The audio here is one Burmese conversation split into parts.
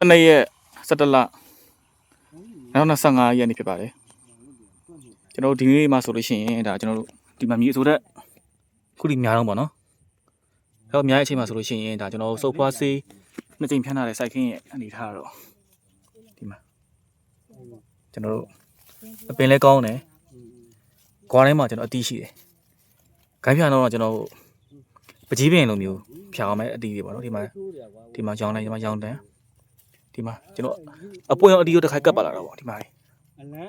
တနေ့ရက်17လ2025ရက်နေ့ဖြစ်ပါတယ်ကျွန်တော်တို့ဒီနေ့မှဆိုလို့ရှိရင်ဒါကျွန်တော်တို့ဒီမှာမြေဆိုတဲ့ခုဒီများတော့ပေါ့နော်အဲ့တော့များတဲ့အချိန်မှာဆိုလို့ရှိရင်ဒါကျွန်တော်တို့စုပ်ဖွားစေးနှစ်ကြိမ်ဖြန်းထားတဲ့စိုက်ခင်းရဲ့အနေထားတော့ဒီမှာကျွန်တော်တို့အပင်လဲကောင်းတယ်ကွာထဲမှာကျွန်တော်အတီးရှိတယ်ခိုင်းဖြန်တော့ကျွန်တော်တို့ပကြီးပင်လိုမျိုးဖြာအောင်မဲ့အတီးတွေပေါ့နော်ဒီမှာဒီမှာရောင်းလိုက်ဒီမှာရောင်းတယ် ဒီမှာကျွန်တော်အပွင့်အတီးကိုတစ်ခါကတ်ပါလာတော့ဗောဒီမှာလေ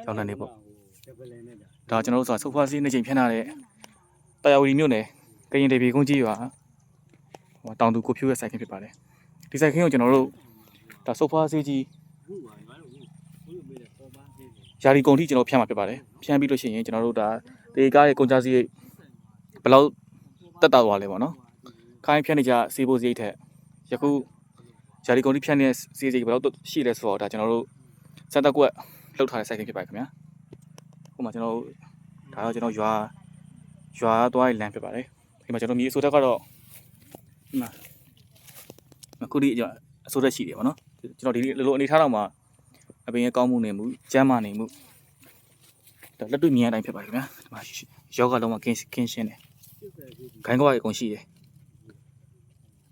ကျောင်းလန်းနေပေါ့ဒါကျွန်တော်တို့ဆိုတာဆိုဖာစီနှစ်ချိန်ဖြန်းထားတဲ့တာယာဝတီမြို့နယ်ကရင်ဒေဘီကုန်းကြီးရွာဟိုတောင်သူကိုဖြိုးရဲ့စိုက်ခင်းဖြစ်ပါတယ်ဒီစိုက်ခင်းကိုကျွန်တော်တို့ဒါဆိုဖာစီကြီးယာရီကုန်းထိကျွန်တော်ဖြန်းမှာဖြစ်ပါတယ်ဖြန်းပြီးလို့ရှိရင်ကျွန်တော်တို့ဒါတေကားရဲ့ကုန်ကြစရိတ်ဘယ်လောက်တက်တာသွားလဲဗောနော်ခိုင်းဖြန်းနေကြစေဖို့စရိတ်ထက်ယခု ယာရီကုန်းထိဖြန်းနေတဲ့စရိတ်ဘယ်လောက်ရှိလဲဆိုတော့ဒါကျွန်တော်တို့စက်တက်ကွက်လောက်ထားတဲ့စိုက်ခင်းဖြစ်ပါတယ်ခင်ဗျာဟိုမှာကျွန်တော်တို့ဒါတော့ကျွန်တော်ရွာရွာသွားလမ်းဖြစ်ပါတယ်ဒီမှာကျွန်တော်မြေအစိုးတက်ကတော့ဒီမှာအခုဒီကျွန်တော်အစိုးတက်ရှိတယ်ဗောနော်ကျွန်တော်ဒီလိုလိုအနေထားတော့မှာအပင်ရဲ့ကောင်းမှုနေမှုကျန်းမာနေမှုဒါလက်တွေ့မြင်ရတိုင်းဖြစ်ပါတယ်ခင်ဗျာဒီမှာယောဂလုံးမှာကင်းကင်းရှင်းတယ်ခိုင်းကွာရေအကုန်ရှိတယ်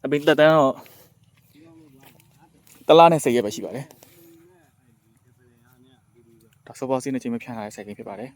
အပင်တက်တန်းတော့ တလားနဲ့စိတ်ရက်ပဲရှိပါတယ်ဒါစောပေါ်စီးနေချင်းမဖြန့်လာတဲ့စိုက်ကင်းဖြစ်ပါတယ်